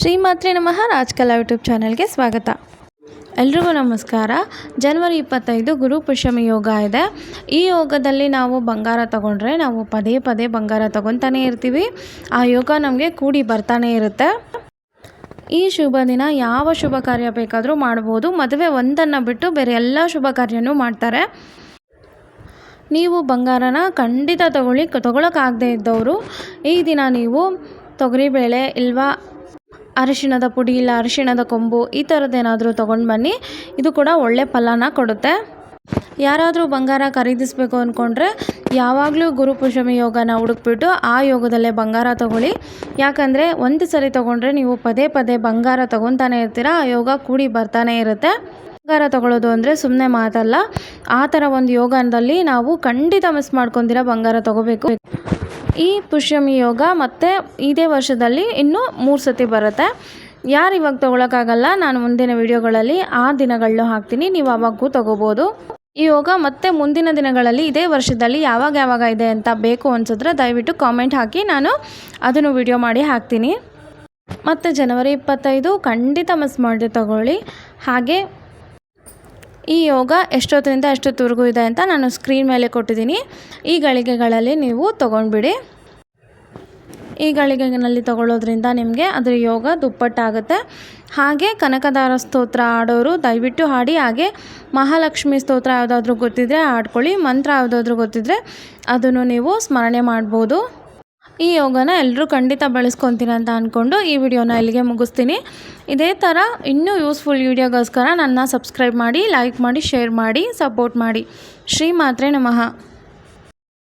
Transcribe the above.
ಶ್ರೀಮಾತ್ರೆ ನಮಃ ರಾಜ್ಕಲಾ ಯೂಟ್ಯೂಬ್ ಚಾನೆಲ್ಗೆ ಸ್ವಾಗತ. ಎಲ್ರಿಗೂ ನಮಸ್ಕಾರ. ಜನವರಿ ಇಪ್ಪತ್ತೈದು ಗುರು ಪುಷ್ಯಮಿ ಯೋಗ ಇದೆ. ಈ ಯೋಗದಲ್ಲಿ ನಾವು ಬಂಗಾರ ತಗೊಂಡ್ರೆ ನಾವು ಪದೇ ಪದೇ ಬಂಗಾರ ತಗೊತಾನೇ ಇರ್ತೀವಿ. ಆ ಯೋಗ ನಮಗೆ ಕೂಡಿ ಬರ್ತಾನೆ ಇರುತ್ತೆ. ಈ ಶುಭ ದಿನ ಯಾವ ಶುಭ ಕಾರ್ಯ ಬೇಕಾದರೂ ಮಾಡ್ಬೋದು. ಮದುವೆ ಒಂದನ್ನು ಬಿಟ್ಟು ಬೇರೆ ಎಲ್ಲ ಶುಭ ಕಾರ್ಯನೂ ಮಾಡ್ತಾರೆ. ನೀವು ಬಂಗಾರನ ಖಂಡಿತ ತಗೊಳ್ಳಿ, ತಗೊಳಕ್ಕಾಗದೇ ಇದ್ದವರು. ಈ ದಿನ ನೀವು ತೊಗರಿಬೇಳೆ ಇಲ್ವಾ ಅರಿಶಿಣದ ಪುಡಿ ಇಲ್ಲ ಅರಿಶಿಣದ ಕೊಂಬು ಈ ಥರದ್ದೇನಾದರೂ ತೊಗೊಂಡು ಬನ್ನಿ. ಇದು ಕೂಡ ಒಳ್ಳೆ ಫಲನ ಕೊಡುತ್ತೆ. ಯಾರಾದರೂ ಬಂಗಾರ ಖರೀದಿಸಬೇಕು ಅಂದ್ಕೊಂಡ್ರೆ ಯಾವಾಗಲೂ ಗುರುಪುಷಮಿ ಯೋಗನ ಹುಡುಕ್ಬಿಟ್ಟು ಆ ಯೋಗದಲ್ಲೇ ಬಂಗಾರ ತಗೊಳ್ಳಿ. ಯಾಕಂದರೆ ಒಂದು ಸರಿ ತೊಗೊಂಡ್ರೆ ನೀವು ಪದೇ ಪದೇ ಬಂಗಾರ ತೊಗೊತಾನೆ ಇರ್ತೀರ, ಆ ಯೋಗ ಕೂಡಿ ಬರ್ತಾನೆ ಇರುತ್ತೆ. ಬಂಗಾರ ತಗೊಳ್ಳೋದು ಅಂದರೆ ಸುಮ್ಮನೆ ಮಾತಲ್ಲ, ಆ ಥರ ಒಂದು ಯೋಗದಲ್ಲಿ ನಾವು ಖಂಡಿತ ಮಿಸ್ ಮಾಡ್ಕೊಂಡಿರ ಬಂಗಾರ ತಗೋಬೇಕು. ಈ ಪುಷ್ಯಮಿ ಯೋಗ ಮತ್ತು ಇದೇ ವರ್ಷದಲ್ಲಿ ಇನ್ನೂ ಮೂರು ಸತಿ ಬರುತ್ತೆ. ಯಾರು ಇವಾಗ ತೊಗೊಳಕ್ಕಾಗಲ್ಲ, ನಾನು ಮುಂದಿನ ವಿಡಿಯೋಗಳಲ್ಲಿ ಆ ದಿನಗಳನ್ನೂ ಹಾಕ್ತೀನಿ, ನೀವು ಅವಾಗೂ ತಗೋಬೋದು. ಈ ಯೋಗ ಮತ್ತೆ ಮುಂದಿನ ದಿನಗಳಲ್ಲಿ ಇದೇ ವರ್ಷದಲ್ಲಿ ಯಾವಾಗ ಯಾವಾಗ ಇದೆ ಅಂತ ಬೇಕು ಅನಿಸಿದ್ರೆ ದಯವಿಟ್ಟು ಕಾಮೆಂಟ್ ಹಾಕಿ, ನಾನು ಅದನ್ನು ವಿಡಿಯೋ ಮಾಡಿ ಹಾಕ್ತೀನಿ. ಮತ್ತು ಜನವರಿ ಇಪ್ಪತ್ತೈದು, ಖಂಡಿತ ಮಿಸ್ ಮಾಡದೆ ತಗೊಳ್ಳಿ. ಹಾಗೆ ಈ ಯೋಗ ಎಷ್ಟೊತ್ತಿನಿಂದ ಎಷ್ಟೊತ್ತವರೆಗೂ ಇದೆ ಅಂತ ನಾನು ಸ್ಕ್ರೀನ್ ಮೇಲೆ ಕೊಟ್ಟಿದ್ದೀನಿ. ಈ ಗಳಿಗೆಗಳಲ್ಲಿ ನೀವು ತೊಗೊಂಡ್ಬಿಡಿ. ಈ ಗಳಿಗೆನಲ್ಲಿ ತಗೊಳ್ಳೋದ್ರಿಂದ ನಿಮಗೆ ಅದರ ಯೋಗ ದುಪ್ಪಟ್ಟಾಗುತ್ತೆ. ಹಾಗೆ ಕನಕದಾರ ಸ್ತೋತ್ರ ಆಡೋರು ದಯವಿಟ್ಟು ಹಾಡಿ. ಹಾಗೆ ಮಹಾಲಕ್ಷ್ಮಿ ಸ್ತೋತ್ರ ಯಾವುದಾದ್ರೂ ಗೊತ್ತಿದ್ದರೆ ಆಡ್ಕೊಳ್ಳಿ ಮಂತ್ರ ಯಾವುದಾದ್ರೂ ಗೊತ್ತಿದ್ದರೆ ಅದನ್ನು ನೀವು ಸ್ಮರಣೆ ಮಾಡ್ಬೋದು. ಈ ಯೋಗನ ಎಲ್ಲರೂ ಖಂಡಿತ ಬಳಸ್ಕೊತೀರ ಅಂತ ಅಂದ್ಕೊಂಡು ಈ ವಿಡಿಯೋನ ಇಲ್ಲಿಗೆ ಮುಗಿಸ್ತೀನಿ. ಇದೇ ಥರ ಇನ್ನೂ ಯೂಸ್ಫುಲ್ ವಿಡಿಯೋಗೋಸ್ಕರ ನನ್ನ ಸಬ್ಸ್ಕ್ರೈಬ್ ಮಾಡಿ ಲೈಕ್ ಮಾಡಿ ಶೇರ್ ಮಾಡಿ ಸಪೋರ್ಟ್ ಮಾಡಿ. ಶ್ರೀ ಮಾತ್ರೆ ನಮಃ.